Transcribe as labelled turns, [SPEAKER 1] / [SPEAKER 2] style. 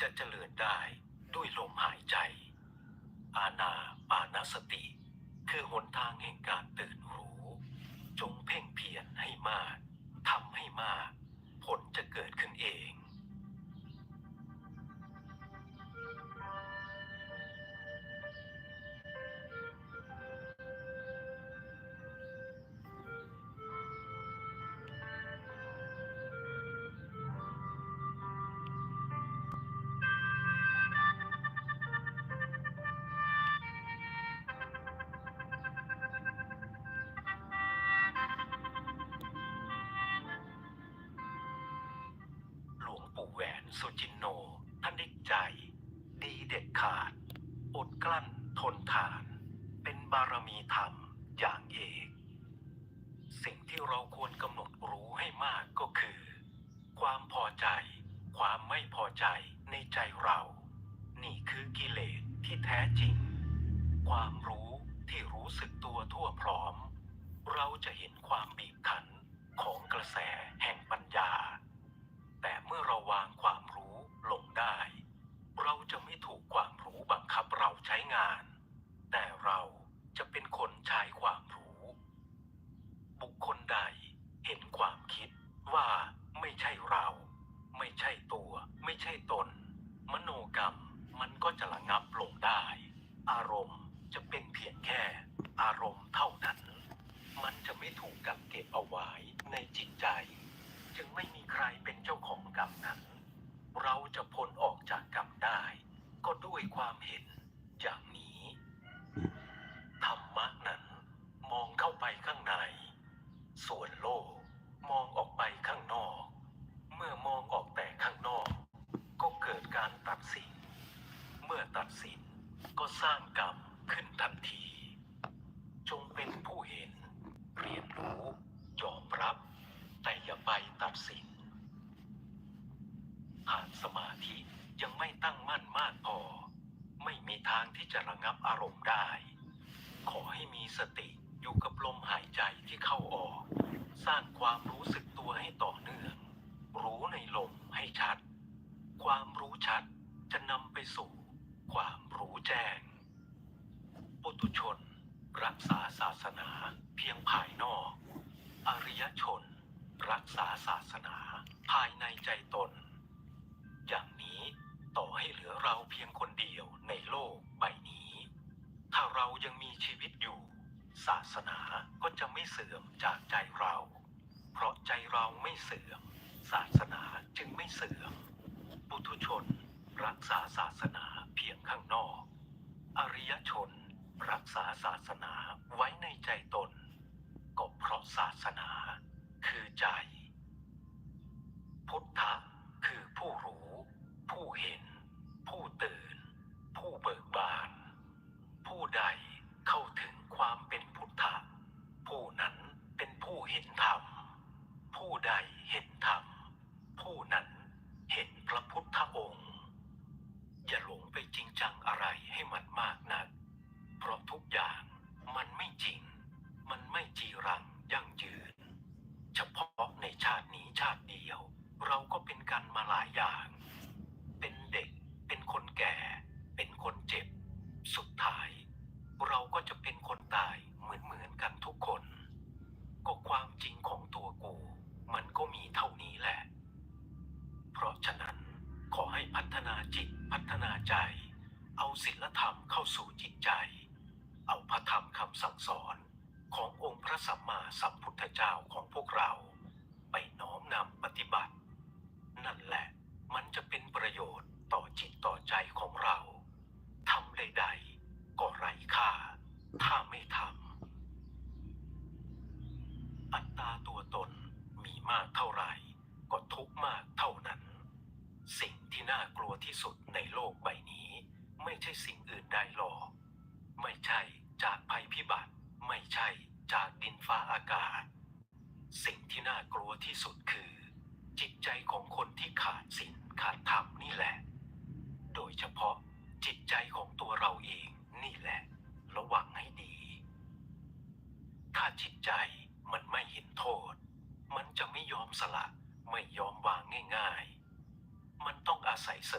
[SPEAKER 1] จะเจริญได้ด้วยลมหายใจ อาณาปานสติ คือหนทางแห่งการตื่นรู้ จงเพ่ง สุจินโนท่านได้ใจ ดีเด็ดขาด อดกลั้นทนทาน เป็นบารมีธรรมอย่างเอก สิ่งที่เราควรกำหนดรู้ให้มากก็คือ ความพอใจ ความไม่พอใจในใจเรา นี่คือกิเลสที่แท้จริง ความรู้ที่รู้สึกตัวทั่วพร้อม เราจะเห็นความบีบคั้นของกระแสแห่งปัญญา แต่เมื่อเราวางความรู้ลงได้ เราจะไม่ถูกความรู้บังคับเราใช้งาน แต่เราจะเป็นคนใช้ความรู้ บุคคลใดเห็นความคิดว่าไม่ใช่เรา ไม่ใช่ตัว ไม่ใช่ตน มโนกรรมมันก็จะระงับลงได้ อารมณ์จะเป็นเพียงแค่ อารมณ์เท่านั้น มันจะไม่ถูกกักเก็บเอาไว้ในจิตใจ จึงไม่มีใครเป็นเจ้าของกรรมนั้น เราจะพ้นออกจากกรรมได้ ก็ด้วยความเห็นอย่างนี้ ธรรมะนั้นมองเข้าไปข้างใน ส่วนโลกมองออกไปข้างนอก เมื่อมองออกแต่ข้างนอก ก็เกิดการตัดสิน เมื่อตัดสินก็ สร้างกรรมขึ้นทันที จงเป็นผู้เห็น เรียนรู้ ยอมรับ แต่อย่าไปตัดสิน หากสมาธิยังไม่ตั้งมั่นมากพอ ไม่มีทางที่จะระงับอารมณ์ได้ ขอให้มีสติอยู่กับลมหายใจที่เข้าออก สร้างความรู้สึกตัวให้ต่อเนื่อง รู้ในลมให้ชัด ความรู้ชัดจะนำไปสู่ ความรู้แจ้ง ปุตุชน รักษาศาสนาเพียงภายนอก อริยชน รักษาศาสนาภายในใจตน อย่างนี้ต่อให้เหลือเราเพียงคนเดียวในโลกใบนี้ ถ้าเรายังมีชีวิตอยู่ ศาสนาก็จะไม่เสื่อมจากใจเรา เพราะใจเราไม่เสื่อม ศาสนาจึงไม่เสื่อม ปุถุชน รักษาศาสนาเพียงข้างนอก อริยชน รักษาศาสนาไว้ในใจตน ก็เพราะศาสนาคือใจ พุทธะคือผู้รู้ ผู้เห็น ผู้ตื่น ผู้เบิกบาน ผู้ใดเข้าถึงความเป็นพุทธะผู้นั้นเป็นผู้เห็นธรรม ผู้ใดเห็นธรรม ผู้นั้นเห็นพระพุทธองค์ อย่าหลงไปจริงจังอะไรให้มันมากนัก เพราะทุกอย่างมันไม่จริง มันไม่จีรังยั่งยืน เฉพาะในชาตินี้ชาติเดียว เราก็เป็นกันมาหลายอย่าง เป็นเด็ก เป็นคนแก่ เป็นคนเจ็บ สุดท้าย เราก็จะเป็นคนตายเหมือนเหมือนๆกันทุกคน ก็ความจริงของตัวกู มันก็มีเท่านี้แหละ เพราะฉะนั้นขอให้พัฒนาจิตพัฒนาใจ เอาศีลธรรมเข้าสู่จิตใจ เอาพระธรรมคำสั่งสอนขององค์พระสัมมาสัมพุทธเจ้าของพวกเรา ไปน้อมนำปฏิบัติ นั่นแหละมันจะเป็นประโยชน์ต่อจิตต่อใจของเรา มากเท่าไหร่ ก็ทุกมากเท่านั้น สิ่งที่น่ากลัวที่สุดในโลกใบนี้ ไม่ใช่สิ่งอื่นใดหรอก ไม่ใช่จากภัยพิบัติ ไม่ใช่จากดินฟ้าอากาศ สิ่งที่น่ากลัวที่สุดคือ จิตใจของคนที่ขาดศีลขาดธรรมนี่แหละ โดยเฉพาะจิตใจของตัวเราเองนี่แหละ ระวังให้ดี ถ้าจิตใจมันไม่เห็นโทษ มันจะไม่ยอมสละ ไม่ยอมวางง่าย ๆ มันต้องอาศัยส